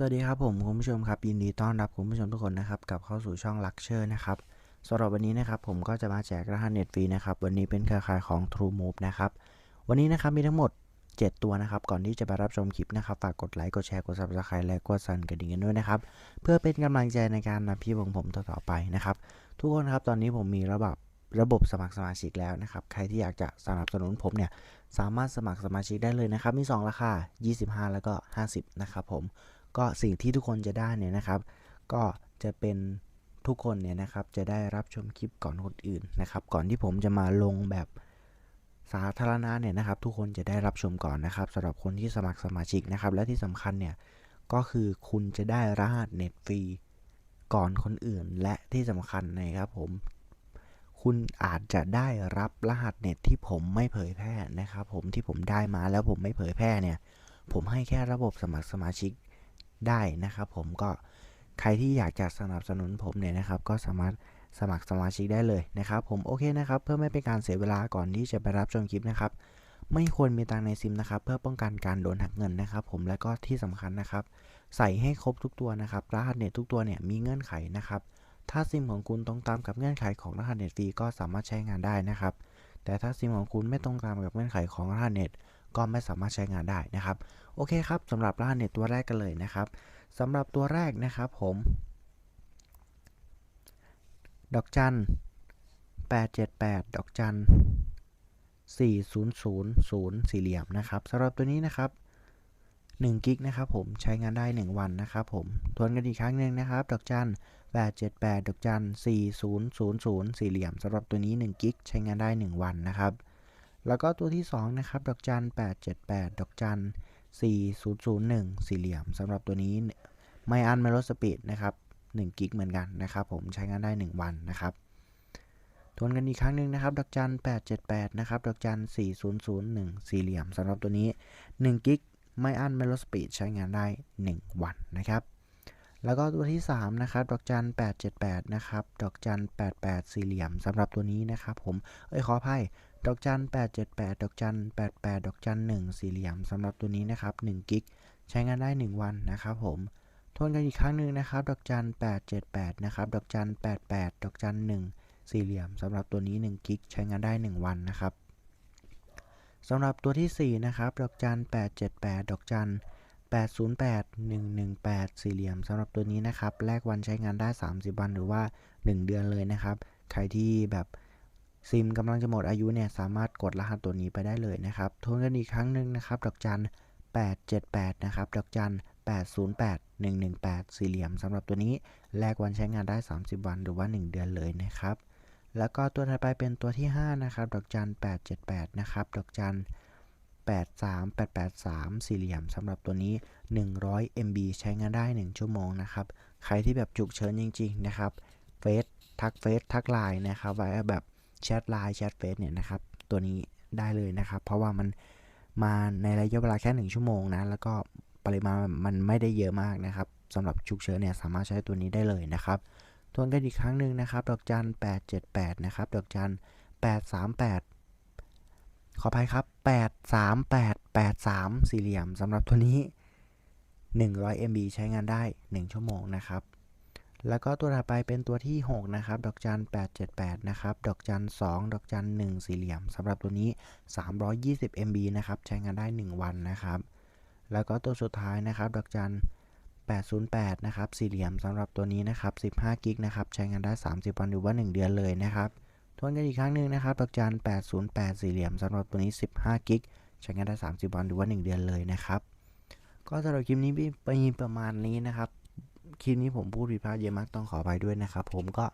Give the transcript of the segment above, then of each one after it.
สวัสดีครับผมคุณผู้ชมครับยินดีต้อนรับคุณผู้ชมทุกคนนะครับกลับเข้าสู่ช่องลักเชอร์นะครับสำหรับวันนี้นะครับผมก็จะมาแจกรหัสเน็ตฟรีนะครับวันนี้เป็นเครือข่ายของ True Move นะครับวันนี้นะครับมีทั้งหมด 7 ตัวนะครับก่อนที่จะไปรับชมคลิปนะครับฝากกดไลค์กดแชร์กด Subscribe และกดสั่นกระดิ่งกันด้วยนะครับเพื่อเป็นกำลังใจในการนำพี่ของผมต่อๆไปนะครับทุกคนครับตอนนี้ผมมีระบบระบบสมัครสมาชิกแล้วนะครับ ใครที่อยากจะสนับสนุนผมเนี่ยสามารถสมัครสมาชิกได้เลยนะครับ มี 2 ราคา 25 แล้วก็ 50 นะครับผม ก็สิ่งที่ทุกคนจะได้เนี่ยนะครับ ก็จะเป็นทุกคนเนี่ยนะครับจะได้รับชมคลิปก่อนคนอื่นนะครับ ก่อนที่ผมจะมาลงแบบสาธารณะเนี่ยนะครับ ทุกคนจะได้รับชมก่อนนะครับสำหรับคนที่สมัครสมาชิกนะครับ และที่สำคัญเนี่ยก็คือคุณจะได้รหัสเน็ตฟรีก่อนคนอื่น และที่สำคัญนะครับผม คุณอาจจะได้รับรหัสเน็ตที่ผมไม่เผยแพร่นะครับ ผมที่ผมได้มาแล้วผมไม่เผยแพร่เนี่ย ผมให้แค่ระบบสมัครสมาชิก ได้นะครับ ผมก็ใครที่อยากจะสนับสนุนผมเนี่ยนะครับ ก็สามารถสมัครสมาชิกได้เลยนะครับ ผมโอเคนะครับเพื่อไม่เป็นการเสียเวลาก่อนที่จะไปรับชมคลิปนะครับ ไม่ควรมีตังในซิมนะครับ เพื่อป้องกันการโดนหักเงินนะครับ ผมและก็ที่สำคัญนะครับ ใส่ให้ครบทุกตัวนะครับรหัสเน็ตทุกตัวเนี่ยมีเงื่อนไขนะครับ ถ้าซิมของคุณตรงตามกับเงื่อนไขของรหัสเน็ตฟรีก็สามารถใช้งานได้นะครับ แต่ถ้าซิมของคุณไม่ตรงตามกับเงื่อนไขของรหัสเน็ต ก็ไม่สามารถใช้งานได้นะครับ โอเคครับสำหรับรหัสเน็ตตัวแรกกันเลยนะครับสำหรับตัวแรกนะครับผม ดอกจัน 878 ดอกจัน 4000สี่เหลี่ยมนะครับสำหรับตัวนี้นะครับ1กิกนะครับผมใช้งานได้ 1 วันนะครับผมทวนกันอีกครั้งหนึ่งนะครับ ดอกจัน878 ดอกจัน 4000 สี่เหลี่ยมสำหรับตัวนี้1กิกใช้งานได้ 1 วันนะครับ แล้วก็ตัวที่ 2 นะครับ ดอกจัน 878 ดอกจัน 4001 สี่เหลี่ยมสำหรับตัวนี้ไม่อันไม่ลดสปีดนะครับ1กิกเหมือนกันนะครับ ผมใช้งานได้ 1 วันนะครับทวนกันอีกครั้งหนึ่งนะครับ ดอกจัน 878 นะครับ ดอกจัน 4001 สี่เหลี่ยมสำหรับตัวนี้1กิกไม่อันไม่ลดสปีดใช้งานได้ 1 วันนะครับ แล้วก็ตัวที่ 3 นะครับ ดอกจัน 878 นะครับ ดอกจัน 88 สี่เหลี่ยมสำหรับตัวนี้นะครับ ผม เอ้ยขออภัย ดอกจัน 878 ดอกจัน 88 ดอกจัน 1 สี่เหลี่ยมสำหรับตัวนี้นะครับ1กิกใช้งานได้ 1 วันนะครับผมทวนกันอีกครั้งหนึ่งนะครับ ดอกจัน 878 นะครับ ดอกจัน 88 ดอกจัน 1 สี่เหลี่ยมสำหรับตัวนี้1กิกใช้งานได้ 1 วันนะครับสำหรับตัวที่ 4 นะครับ ดอกจัน 878 ดอกจัน 808 118 สี่เหลี่ยมสำหรับตัวนี้นะครับ แลกวันใช้งานได้ 30 วันหรือว่า 1 เดือนเลยนะครับ ใครที่แบบ ซิมกำลังจะหมดอายุเนี่ยสามารถกดรหัสตัวนี้ไปได้เลยนะครับทวนกันอีกครั้งหนึ่งนะครับดอกจัน 878 นะครับดอกจัน 808 118 สี่เหลี่ยมสำหรับตัวนี้แลกวันใช้งานได้ 30 วันหรือว่า 1 เดือนเลยนะครับ แล้วก็ตัวถัดไปเป็นตัวที่ 5 นะครับ ดอกจัน 878 นะครับ ดอกจัน 83883 สี่เหลี่ยมสำหรับตัวนี้ 100 MB ใช้งานได้ 1 ชั่วโมงนะครับ ใครที่แบบฉุกเฉินจริง ๆ นะครับ เฟซทักเฟซทักไลน์นะครับไว้แบบ แชทไลน์แชทเฟซเนี่ยนะครับ ตัวนี้ได้เลยนะครับ เพราะว่ามันมาในระยะเวลาแค่ 1 ชั่วโมงนะแล้วก็ปริมาณมันไม่ได้เยอะมากนะครับสำหรับฉุกเฉินเนี่ยสามารถใช้ตัวนี้ได้เลยนะครับทวนกันอีกครั้งหนึ่งนะครับ ดอกจัน 878 นะครับ ดอกจัน 838 ขออภัยครับ 83883 สี่เหลี่ยมสำหรับตัวนี้ 100 MB ใช้งานได้ 1 ชั่วโมงนะครับ แล้วก็ตัวถัดไปเป็นตัวที่ 6 นะครับ ดอกจัน 878 นะครับ ดอกจัน 2 ดอกจัน 1 สี่เหลี่ยมสำหรับตัวนี้ 320 MB นะครับ ใช้งานได้ 1 วันนะครับ แล้วก็ตัวสุดท้ายนะครับ ดอกจัน 808 นะครับ สี่เหลี่ยมสำหรับตัวนี้นะครับ 15 กิกนะครับ ใช้งานได้ 30 วันหรือว่า 1 เดือนเลยนะครับทวนกันอีกครั้งหนึ่งนะครับ ดอกจัน 808 สี่เหลี่ยมสำหรับตัวนี้ 15 กิก ใช้งานได้ 30 วันหรือว่า 1 เดือนเลยนะครับ ก็สำหรับคลิปนี้ไปประมาณนี้นะครับ คลิปนี้ผมพูดผิดพลาดเยอะมากต้องขออภัยด้วยนะครับ ผมก็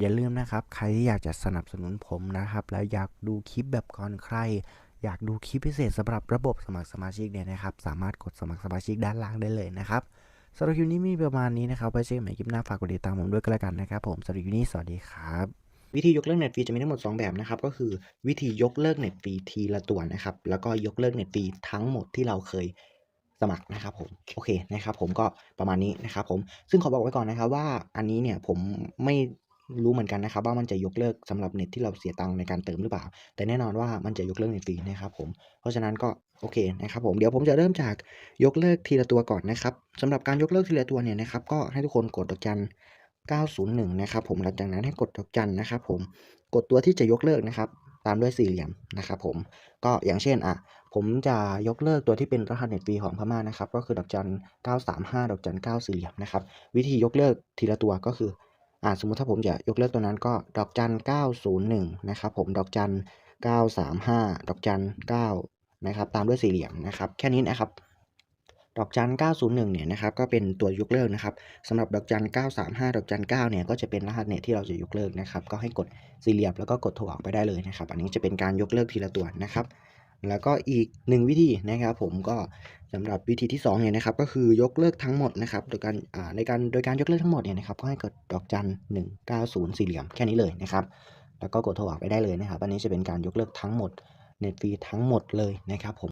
อย่าลืมนะครับ ใครที่อยากจะสนับสนุนผมนะครับ แล้วอยากดูคลิปแบบก่อนใคร อยากดูคลิปพิเศษสำหรับระบบสมัครสมาชิกเนี่ยนะครับ สามารถกดสมัครสมาชิกด้านล่างได้เลยนะครับสำหรับคลิปนี้มีประมาณนี้นะครับไว้เจอกันใหม่คลิปหน้าฝากกดติดตามผมด้วยก็แล้วกันนะครับ ผมสำหรับคลิปนี้สวัสดีครับวิธียกเลิกเน็ตฟรีจะมีทั้งหมด 2 แบบนะครับ ก็คือวิธียกเลิกเน็ตฟรีทีละตัวนะครับ แล้วก็ยกเลิกเน็ตฟรีทั้งหมดที่เราเคย สมัครนะครับผมโอเคนะครับผมก็ประมาณนี้นะครับผมซึ่งขอบอกไว้ก่อนนะครับว่าอันนี้เนี่ยผมไม่รู้เหมือนกันนะครับว่ามันจะยกเลิกสำหรับเน็ตที่เราเสียตังค์ในการเติมหรือเปล่า แต่แน่นอนว่ามันจะยกเลิกเน็ตฟรีนะครับผมเพราะฉะนั้นก็โอเคนะครับผมเดี๋ยวผมจะเริ่มจากยกเลิกทีละตัวก่อนนะครับสำหรับการยกเลิกทีละตัวเนี่ยนะครับก็ให้ทุกคนกดดอกจัน901 นะครับผมหลังจากนั้นให้กดดอกจันนะครับผมกดตัวที่จะยกเลิกนะครับ ตามด้วยสี่เหลี่ยมนะครับผมก็อย่างเช่นอะผมจะยกเลิกตัวที่เป็นรหัสเน็ตฟรีของพม่านะครับ ก็คือดอกจัน 935 ดอกจัน 9 สี่เหลี่ยมนะครับ วิธียกเลิกทีละตัวก็คืออ่าสมมุติถ้าผมจะยกเลิกตัวนั้นก็ดอกจัน 901 นะครับผมดอกจัน 935 ดอกจัน 9 นะครับ ตามด้วยสี่เหลี่ยมนะครับ แค่นี้นะครับ ดอกจัน 901 เนี่ยนะครับก็เป็นตัวยกเลิกนะครับสำหรับดอกจัน 935 ดอกจัน 9 เนี่ยก็จะเป็นรหัสเน็ตที่เราจะยกเลิกนะครับก็ให้กดสี่เหลี่ยมแล้วก็กดโทรออกไปได้เลยนะครับ อันนี้จะเป็นการยกเลิกทีละตัวนะครับ แล้วก็อีกหนึ่งวิธีนะครับผมก็สำหรับวิธีที่2เนี่ยนะครับก็คือยกเลิกทั้งหมดนะครับโดยการอ่าในการโดยการยกเลิกทั้งหมดเนี่ยนะครับก็ให้กดดอกจัน 190 สี่เหลี่ยมแค่นี้เลยนะครับแล้วก็กดโทรออกไปได้เลยนะครับ อันนี้จะเป็นการยกเลิกทั้งหมดเน็ตฟรีทั้งหมดเลยนะครับผม